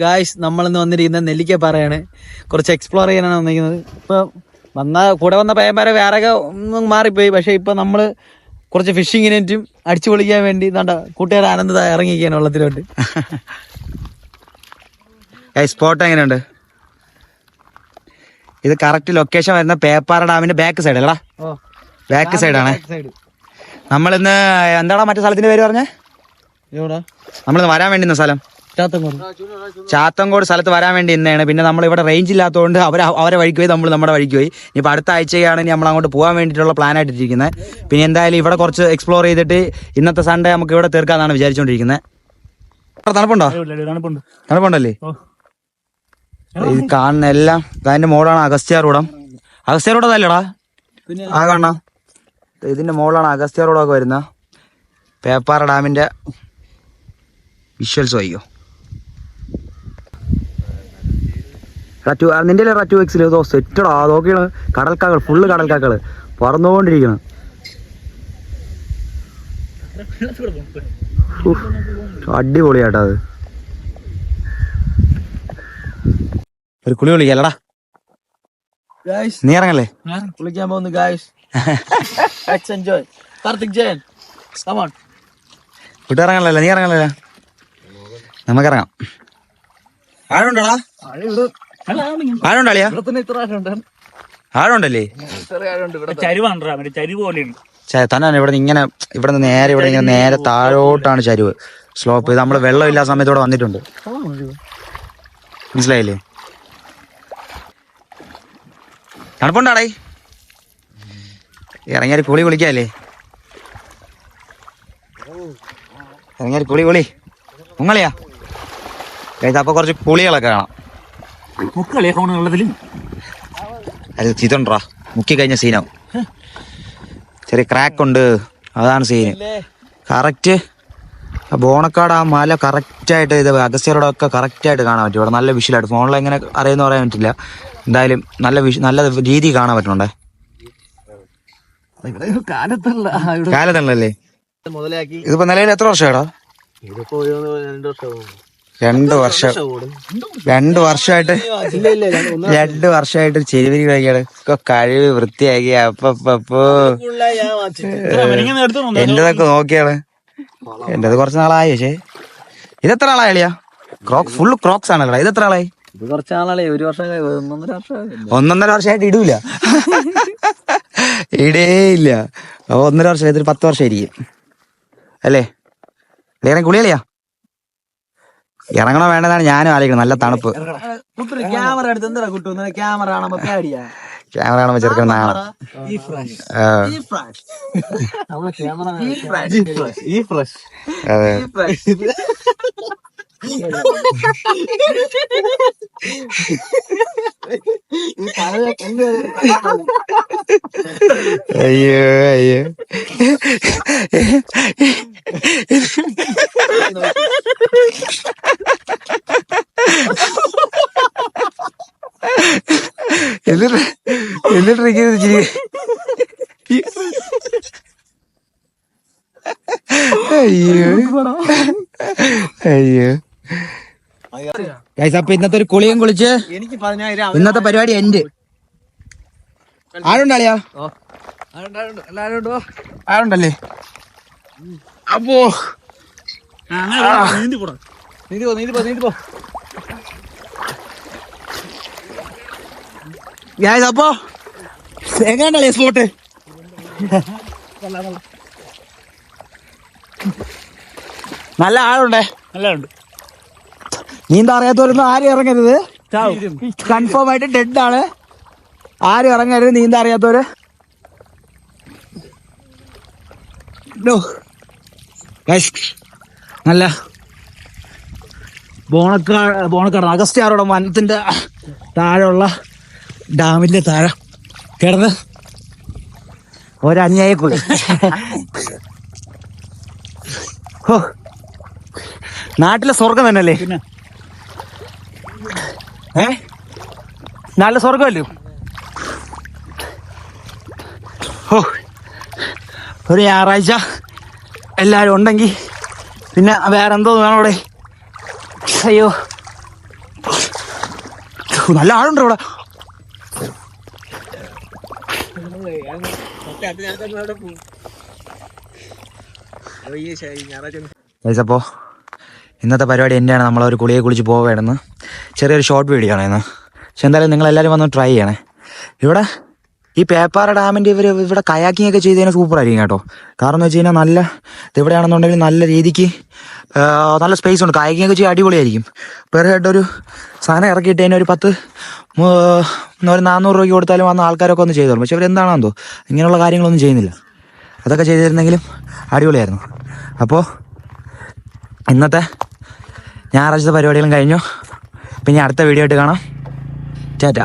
Guys നമ്മളിന്ന് വന്നിരിക്കുന്നത് നെല്ലിക്ക പാറയാണ് കുറച്ച് എക്സ്പ്ലോർ ചെയ്യാനാണ് വന്നിരിക്കുന്നത്. ഇപ്പൊ വന്ന കൂടെ വന്ന പയ്യന്മാരെ വേറെ ഒന്നും മാറിപ്പോയി. പക്ഷേ ഇപ്പൊ നമ്മൾ കുറച്ച് ഫിഷിങ്ങിനും അടിച്ചു പൊളിക്കാൻ വേണ്ടി എന്താ കൂട്ടുകാർ ആനന്ദ ഇറങ്ങിയിരിക്കുകയാണ് വെള്ളത്തിലോട്ട്. സ്പോട്ട് എങ്ങനെയുണ്ട്? ഇത് കറക്റ്റ് ലൊക്കേഷൻ വരുന്ന പേപ്പാറ ഡാമിന്റെ ബാക്ക് സൈഡ് അല്ലടാ. ബാക്ക് സൈഡാണ് സൈഡ് നമ്മളിന്ന് എന്താടാ മറ്റേ സ്ഥലത്തിന്റെ പേര് പറഞ്ഞേ? നമ്മളിന്ന് വരാൻ വേണ്ടി സ്ഥലം. ചാത്തങ്കോട്. ചാത്തങ്കോട്. സ്ഥലത്ത് വരാൻ വേണ്ടി ഇന്നാണ്. പിന്നെ നമ്മൾ ഇവിടെ റേഞ്ച് ഇല്ലാത്തതുകൊണ്ട് അവർ അവരെ വഴിക്ക് പോയി നമ്മൾ നമ്മുടെ വഴിക്ക് പോയി. ഇനിയിപ്പോൾ അടുത്ത ആഴ്ചയാണ് ഇനി നമ്മൾ അങ്ങോട്ട് പോകാൻ വേണ്ടിയിട്ടുള്ള പ്ലാൻ ആയിട്ടിരിക്കുന്നത് പിന്നെ എന്തായാലും ഇവിടെ കുറച്ച് എക്സ്പ്ലോർ ചെയ്തിട്ട് ഇന്നത്തെ സൺഡേ നമുക്ക് ഇവിടെ തീർക്കാന്നാണ് വിചാരിച്ചുകൊണ്ടിരിക്കുന്നത് തണുപ്പുണ്ടോ? തണുപ്പുണ്ടല്ലേ? ഇത് കാണുന്ന എല്ലാം അതിന്റെ മോളാണ് അഗസ്ത്യ റോഡം. അഗസ്ത്യ റോഡ് അതല്ലേടാ? ആ കാണാ ഇതിന്റെ മോളാണ് അഗസ്ത്യ റോഡൊക്കെ വരുന്ന. പേപ്പാറ ഡാമിന്റെ വിഷ്വൽസ് വയ്യോ ടു നിന്റെ ററ്റു എക്സിൽ ഇതോ സെറ്റടാ നോക്കിയാണ് കടൽക്കാക്കൾ ഫുള്ള് കടൽക്കാക്കൾ പറന്നുകൊണ്ടിരിക്കണം. അടിപൊളിയാട്ടാ അത്. ഒരു കുളി വിളിക്കല്ലടാ ഗായ്സ് നീ ഇറങ്ങല്ലേ? കുളിക്കാൻ പോകുന്നു guys let's enjoy Karthik Jayan come on കൂട്ടിറങ്ങല്ലേ നീ ഇറങ്ങല്ലേ നമുക്കിറങ്ങാം ആഴുണ്ടോടാ ആഴുണ്ടോ പോലെയാണ് ചേ തന്നെ ഇവിടെ ഇങ്ങനെ ഇവിടെ നിന്ന് നേരെ ഇവിടെ ഇങ്ങനെ നേരെ താഴോട്ടാണ് ചരിവ് സ്ലോപ്പ് ഇത് നമ്മൾ വെള്ളമില്ലാത്ത സമയത്തോടെ വന്നിട്ടുണ്ട്. മനസ്സിലായില്ലേ? തണുപ്പുണ്ടാടേ? ഇറങ്ങിയാൽ കുളി കുളിക്കാല്ലേ? ഇറങ്ങിയാൽ കുളി കുളി. ഉങ്ങളിയാ? അപ്പൊ കുറച്ച് കുളികളൊക്കെ കാണാം. മുക്കളിയെ ഫോണ് വെള്ളത്തിൽ അത് ഇതുണ്ടാ മുക്കി കഴിഞ്ഞ സീനാവും ചെറിയ ക്രാക്ക് ഉണ്ട്. അതാണ് സീന് കറക്റ്റ് ബോണക്കാട് ആ മല കറക്റ്റായിട്ട് ഇത് അഗസ്ത്യരോടൊക്കെ കറക്റ്റായിട്ട് കാണാൻ പറ്റും. ഇവിടെ നല്ല വിഷ്വലായിട്ട് ഫോണിൽ എങ്ങനെ അറിയുന്ന പറയാൻ പറ്റില്ല. എന്തായാലും നല്ല വിഷ് നല്ല രീതി കാണാൻ പറ്റുന്നുണ്ടേ. ഇവിടെ കാലത്തല്ല. ഇവിടെ കാലത്തല്ലേ മുതലാക്കി ഇതിപ്പോ നിലവിൽ എത്ര വർഷമാടാ? ഇതിപ്പോ രണ്ട് വർഷം രണ്ട് വർഷം രണ്ട് വർഷമായിട്ട് ഇല്ല ഇല്ല ഒന്ന് രണ്ട് വർഷമായിട്ട് ചെരുവിരി കഴിക്കാണ് ഒക്കെ കഴിവ് വൃത്തിയാക്കി അപ്പപ്പോ എന്റേതൊക്കെ നോക്കിയാണ്. എന്റേത് കുറച്ച് നാളായി പക്ഷേ. ഇതെത്ര ആളായി അളിയാ? ക്രോക്ക് ഫുൾ ക്രോക്സ് ആണല്ലോ ഇത് എത്ര ആളായി? ഇത് കുറച്ച് നാളായി. ഒരു വർഷം ഒന്നൊന്നര വർഷം ഒന്നൊന്നര വർഷമായിട്ട് ഇടൂല. ഇടേ ഇല്ല. അപ്പൊ ഒന്നര വർഷം ഇതൊരു പത്ത് ഇരിക്കും. അല്ലേ? ഇറങ്ങി കുളിയളിയാ ഇറങ്ങണോ വേണ്ടതാണ് ഞാനും ആലോചിക്കണം നല്ല തണുപ്പ്. ക്യാമറ എടുത്ത് എന്താ കുട്ടു ക്യാമറ കാണുമ്പോ പേടിയാ. ക്യാമറ കാണുമ്പോ ചെറുക്കൻ നാണം. ഈ ഫ്രഷ് ആ, ഈ ഫ്രഷ് നമ്മളെ ക്യാമറ ഈ ഫ്രഷ് ഈ ഫ്രഷ് അതെ ഈ ഫ്രഷ് ഈ കഥയൊക്കെ എന്ത് അയ്യോ അയ്യോ എന്നിട്ട് എന്നിട്ട് ഇരിക്കുന്നത് ചിരി അയ്യോ. അയ്യോ. ഗൈസ് അപ്പൊ ഇന്നത്തെ ഒരു കുളിയും കുളിച്ച് എനിക്ക് പതിനായിരം ഇന്നത്തെ പരിപാടി എന്റെ ആരുണ്ടാളിയാ ആരുണ്ടല്ലേ? അപ്പോ. നീന്തി പോടാ. നീന്തി പോ നീന്തി പോ നീന്തി പോ. ഗൈസ് അപ്പോ എങ്ങനെയാണല്ലേ സ്പോട്ട് നല്ല ആളുണ്ടേ? നല്ല ഉണ്ട് നീന്താ അറിയാത്തവരൊന്നും ആരും ഇറങ്ങരുത്. കൺഫേം ആയിട്ട് ഡെഡ് ആണ്. ആരും ഇറങ്ങരുത് നീന്താ അറിയാത്തവര്? നല്ല ബോണക്കാട് ബോണക്കാട് അഗസ്ത്യാറോടെ വനത്തിന്റെ താഴെയുള്ള ഡാമിന്റെ താഴെ. കിടന്ന്. ഒരന്യായ കുളി ഹോ. നാട്ടിലെ സ്വർഗം തന്നെയല്ലേ? ഏ? നല്ല സ്വർഗമല്ലോ ഓ ഒരു ഞായറാഴ്ച എല്ലാവരും ഉണ്ടെങ്കിൽ പിന്നെ വേറെ എന്തോ വേണം അവിടെ. അയ്യോ. നല്ല ആളുണ്ടോ ഇവിടെ? അപ്പോ ഇന്നത്തെ പരിപാടി എന്നാണ് നമ്മൾ ഒരു കുളിയെ കുളിച്ച് പോവേണ്ടെന്ന് ചെറിയൊരു ഷോർട്ട് വീഡിയോ ആണ് ഇന്ന്. പക്ഷെ എന്തായാലും നിങ്ങൾ എല്ലാവരും വന്ന് ട്രൈ ചെയ്യണേ. ഇവിടെ ഈ പേപ്പാറ ഡാമിന്റെ ഇവർ ഇവിടെ കയാക്കിംഗ് ഒക്കെ ചെയ്ത് കഴിഞ്ഞാൽ സൂപ്പർ ആയിരിക്കും കേട്ടോ. കാരണം എന്ന് വെച്ച് നല്ല ഇവിടെയാണെന്നുണ്ടെങ്കിൽ നല്ല രീതിക്ക് നല്ല സ്പേസ് ഉണ്ട്. കയാക്കിംഗ് ഒക്കെ ചെയ്യാൻ അടിപൊളിയായിരിക്കും. പെർ ഹെഡ് ഒരു സാധനം ഇറക്കിയിട്ട് കഴിഞ്ഞാൽ ഒരു പത്ത് ഒരു നാനൂറ് രൂപയ്ക്ക് കൊടുത്താലും വന്ന ആൾക്കാരൊക്കെ ഒന്ന് ചെയ്തോളും. പക്ഷെ ഇവരെന്താണെന്നോ ഇങ്ങനെയുള്ള കാര്യങ്ങളൊന്നും ചെയ്യുന്നില്ല. അതൊക്കെ ചെയ്തിരുന്നെങ്കിലും അടിപൊളിയായിരുന്നു. അപ്പോൾ ഇന്നത്തെ ഞായറാഴ്ചത്തെ പരിപാടികളും കഴിഞ്ഞു. പിന്നെ അടുത്ത വീഡിയോ ആയിട്ട് കാണാം. ടാറ്റ.